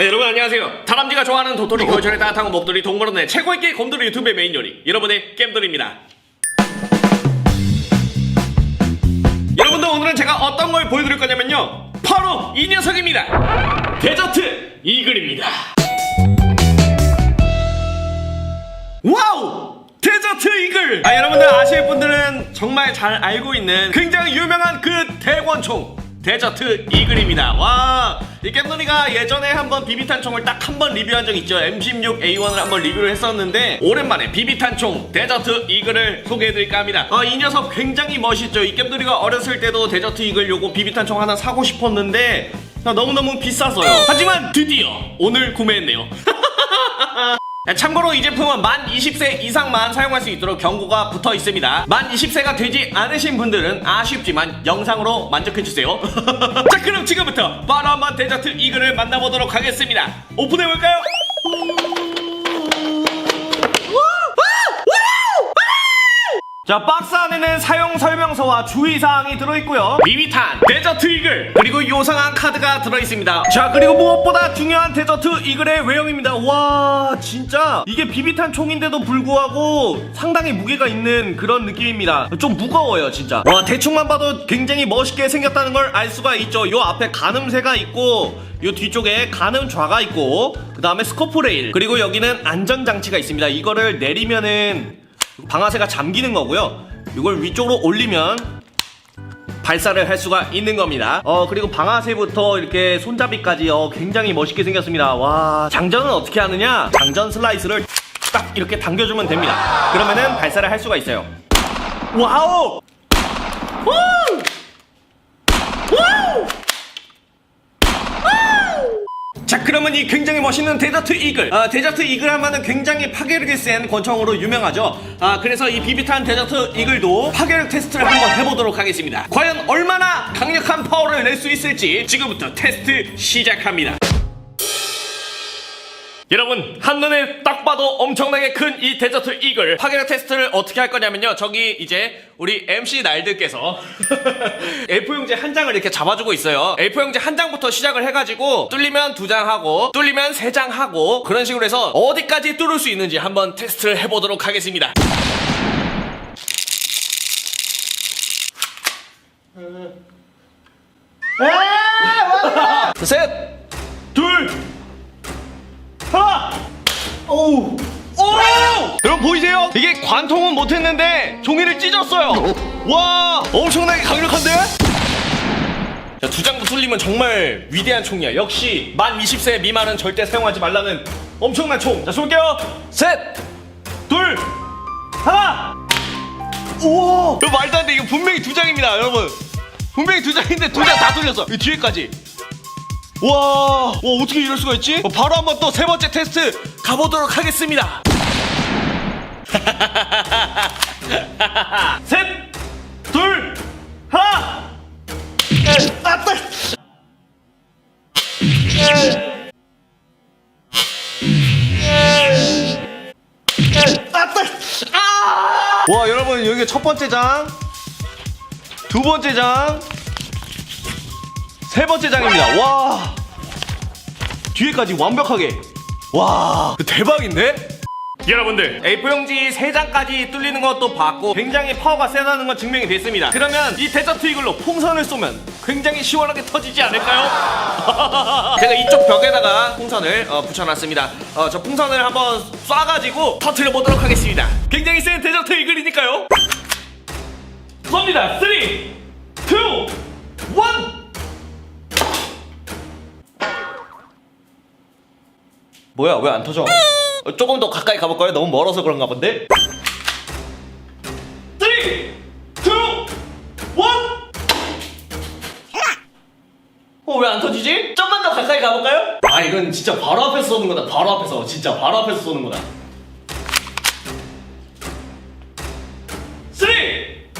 네, 여러분 안녕하세요. 다람쥐가 좋아하는 도토리 겨울철에 따뜻한 목도리 동물원의 최고의 게임 곰돌이 유튜브의 메인 요리 여러분의 게임돌입니다. 여러분들 오늘은 제가 어떤 걸 보여드릴 거냐면요. 바로 이 녀석입니다. 데저트 이글입니다. 와우! 데저트 이글! 아, 여러분들 아실 분들은 정말 잘 알고 있는 굉장히 유명한 그 대권총. 데저트 이글입니다. 와, 이 겜돌이가 예전에 한번 비비탄총을 딱 한 번 리뷰한 적 있죠. M16A1을 한번 리뷰를 했었는데 오랜만에 비비탄총 데저트 이글을 소개해드릴까 합니다. 어, 이 녀석 굉장히 멋있죠. 이 겜돌이가 어렸을 때도 데저트 이글 요거 비비탄총 하나 사고 싶었는데 너무너무 비쌌어요. 하지만 드디어 오늘 구매했네요. 참고로 이 제품은 만 20세 이상만 사용할 수 있도록 경고가 붙어 있습니다. 만 20세가 되지 않으신 분들은 아쉽지만 영상으로 만족해주세요. 자, 그럼 지금부터 한번 데저트 이글을 만나보도록 하겠습니다. 오픈해볼까요? 자 박스 안에는 사용 설명서와 주의사항이 들어있고요. 비비탄 데저트 이글 그리고 요상한 카드가 들어있습니다. 자 그리고 무엇보다 중요한 데저트 이글의 외형입니다. 와 진짜. 이게 비비탄 총인데도 불구하고 상당히 무게가 있는 그런 느낌입니다. 좀 무거워요 진짜. 와 대충만 봐도 굉장히 멋있게 생겼다는 걸 알 수가 있죠. 요 앞에 가늠새가 있고 요 뒤쪽에 가늠 좌가 있고 그 다음에 스코프 레일 그리고 여기는 안전장치가 있습니다. 이거를 내리면은 방아쇠가 잠기는 거고요. 이걸 위쪽으로 올리면 발사를 할 수가 있는 겁니다. 어 그리고 방아쇠부터 이렇게 손잡이까지 어 굉장히 멋있게 생겼습니다. 와 장전은 어떻게 하느냐? 장전 슬라이스를 딱 이렇게 당겨주면 됩니다. 그러면은 발사를 할 수가 있어요. 와우! 우! 와우! 자 그러면 이 굉장히 멋있는 데저트 이글. 아, 데저트 이글 하면은 굉장히 파괴력이 센 권총으로 유명하죠. 아 그래서 이 비비탄 데저트 이글도 파괴력 테스트를 한번 해보도록 하겠습니다. 과연 얼마나 강력한 파워를 낼 수 있을지 지금부터 테스트 시작합니다 여러분 한눈에 딱 봐도 엄청나게 큰 이 데저트 이글. 파괴력 테스트를 어떻게 할 거냐면요. 저기 이제 우리 MC 날들께서 A4 용지 한 장을 이렇게 잡아주고 있어요. A4 용지 한 장부터 시작을 해가지고 뚫리면 두 장 하고 뚫리면 세 장 하고 그런 식으로 해서 어디까지 뚫을 수 있는지 한번 테스트를 해보도록 하겠습니다. 셋, 둘, 오, 오! 여러분 보이세요? 이게 관통은 못했는데 종이를 찢었어요. 와, 엄청나게 강력한데? 자, 두 장도 뚫리면 정말 위대한 총이야. 역시 만 20세 미만은 절대 사용하지 말라는 엄청난 총. 자, 쏠게요. 셋, 둘, 하나. 우와! 이거 말도 안 돼. 이거 분명히 두 장입니다, 여러분. 분명히 두 장인데 두 장 다 뚫렸어. 이 뒤에까지. 와, 와 어떻게 이럴 수가 있지? 어, 바로 한번 또 세 번째 테스트 가보도록 하겠습니다. 셋, 둘, 하나. 에, 아따. 아따. 아! 와 여러분 여기 첫 번째 장, 두 번째 장. 세 번째 장입니다. 와. 뒤에까지 완벽하게. 와. 대박인데? 여러분들 A4 용지 3장까지 뚫리는 것도 봤고 굉장히 파워가 세다는 건 증명이 됐습니다 그러면 이 데저트 이글로 풍선을 쏘면 굉장히 시원하게 터지지 않을까요? 제가 이쪽 벽에다가 풍선을 어, 붙여놨습니다 어, 저 풍선을 한번 쏴가지고 터트려 보도록 하겠습니다 굉장히 센 데저트 이글이니까요 쏩니다 3 뭐야 왜 안 터져? 어, 조금 더 가까이 가볼까요? 너무 멀어서 그런가 본데? 3, 2, 1 어, 왜 안 터지지? 좀만 더 가까이 가볼까요? 아 이건 진짜 바로 앞에서 쏘는 거다 바로 앞에서 진짜 바로 앞에서 쏘는 거다 3, 2, 1